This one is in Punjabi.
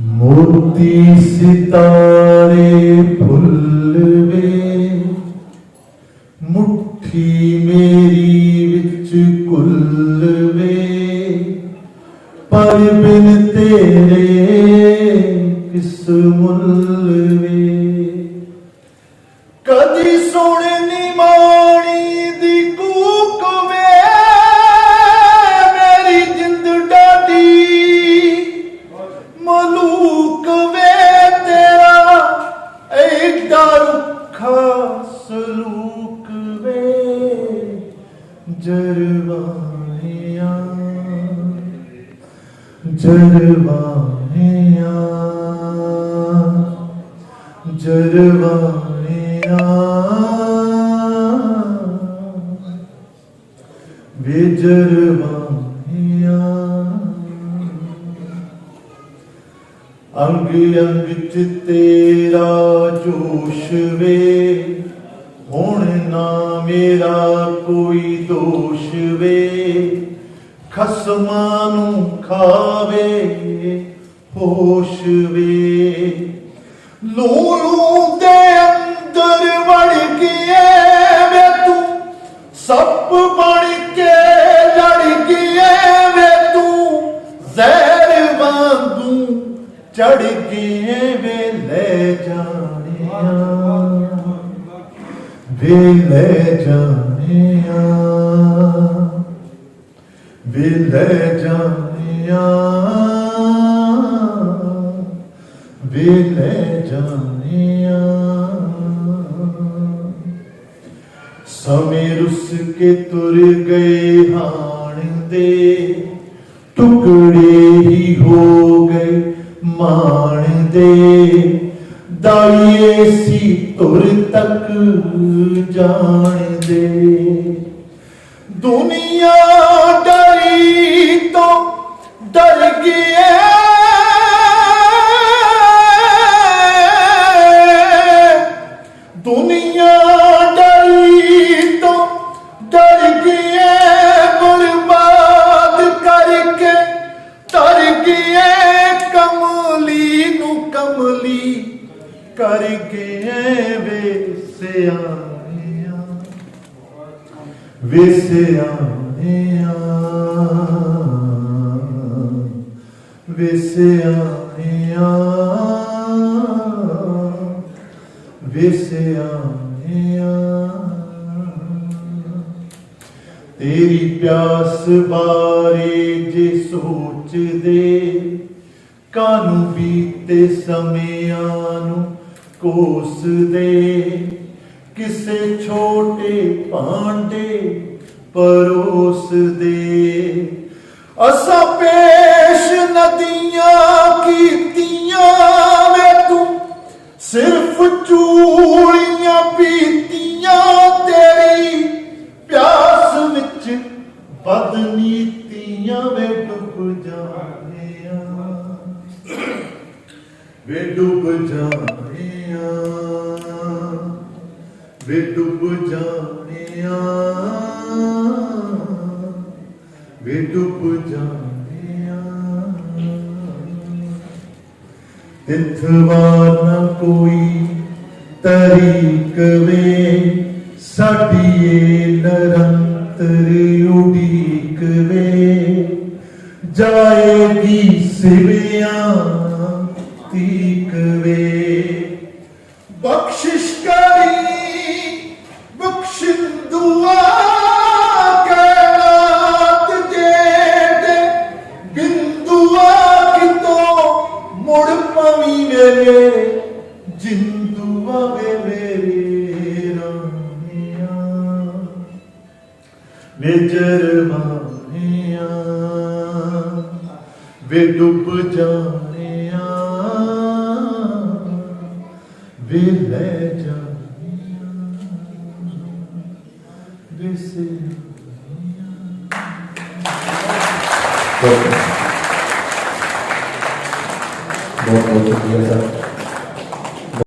ਮੋਤੀ ਸਿਤਾਰੇ ਫੁੱਲ ਵੇ ਮੇਰੀ ਵਿੱਚ ਕੁੱਲ ਵੇ ਪਰ ਬਿਨ ਤੇਰੇ ਕਿਸ ਮੁੱਲ ਕਦੀ ਸੁਣਨੀ ਮਾਣੀ ਸਲੂਕ ਵੇ ਜਰਵਾਇਆ ਜਰਵਾਇਆ ਜਰਵਾਇਆ ਵਿਜਰਵਾਇਆ ਅੰਗ ਅੰਗ ਚ ਤੇਰਾ ਜੋਸ਼ ਵੇ ਹੁਣ ਨਾ ਮੇਰਾ ਕੋਈ ਦੋਸ਼ ਵੇ, ਖਸਮਾਂ ਨੂੰ ਖਾਵੇ, ਹੋਸ਼ ਵੇ। ਲੂਲੂ ਦੇ ਅੰਦਰ ਵੜ ਗਿਆ ਵੇ ਤੂੰ, ਸੱਪ ਬਣ ਕੇ ਲੜ ਗਿਆ ਵੇ ਤੂੰ, ਜ਼ਹਿਰ ਵਾਂਗੂ ਚੜ ਗਏ ਵੇ ਲੈ ਜਾਣਿਆ। ਵੇ ਜਾਣਿਆ ਵੇ ਲੈ ਜਾਣਿਆ ਵੇ ਲੈ ਜਾਣਿਆ ਸਮੇਂ ਰੁੱਸ ਕੇ ਤੁਰ ਗਏ ਹਾਣ ਦੇ ਟੁਕੜੇ ਹੀ ਹੋ ਗਏ ਮਾਣ ਦੇ दाइए सी तुर तक जान दे। दुनिया डरी तो डर गई ਕਰ ਗਏ ਵੇ ਸਿਆਣਿਆ ਵੇ ਸਿਆਣਿਆ ਵੇ ਸਿਆਣਿਆ। ਤੇਰੀ ਪਿਆਸ ਬਾਰੇ ਜੇ ਸੋਚਦੇ ਕਾਨੂੰ ਬੀਤੇ ਸਮਿਆਂ ਨੂੰ ਕੋਸਦੇ। ਕਿਸੇ ਛੋਟੇ ਭਾਂਡੇ ਪਰੋਸਦੇ। ਅਸਾਂ ਪੇਸ਼ ਨਦੀਆਂ ਕੀਤੀਆਂ ਵੇ ਤੂੰ, ਸਿਰਫ ਚੂੜੀਆਂ ਪੀਤੀਆਂ ਤੇਰੀ। ਪਿਆਸ ਵਿੱਚ ਬਦਨੀਤੀਆਂ ਵੇ ਡੁੱਬ ਜਾਣਿਆ ਵੇ ਡੁੱਬ ਜਾਣਿਆ, ਵੇ ਡੁੱਬ ਜਾਣਿਆ, ਵੇ ਡੁੱਬ ਜਾਣਿਆ। ਤਿਥਵਾ ਨਾ ਕੋਈ ਤਰੀਕ ਵੇ ਸਾਡੀ ਏ ਨਿਰੰਤਰ ਉਡੀਕ ਵੇ। ਜਾਏਗੀ ਬਖਸ਼ਿਸ਼ ਕਰੀ ਬਖਸ਼ਿਸ਼ ਦੁਆ ਕਰਾਤ ਜੇ ਬਿੰਦੂਆ ਕਿਤੋਂ ਮੁੜ ਪਵੀ ਮੇਰੇ ਜਿੰਦੂਆ ਵੇ ਮੇਰੇ ਰਾਮਿਆ ਵੇ ਜਰਮਾਨਿਆ ਵੇ ਡੁੱਬ ਜਾਣਿਆ ਵੇ ਲੈ ਜਾਣਿਆ ਵੇ ਸੇ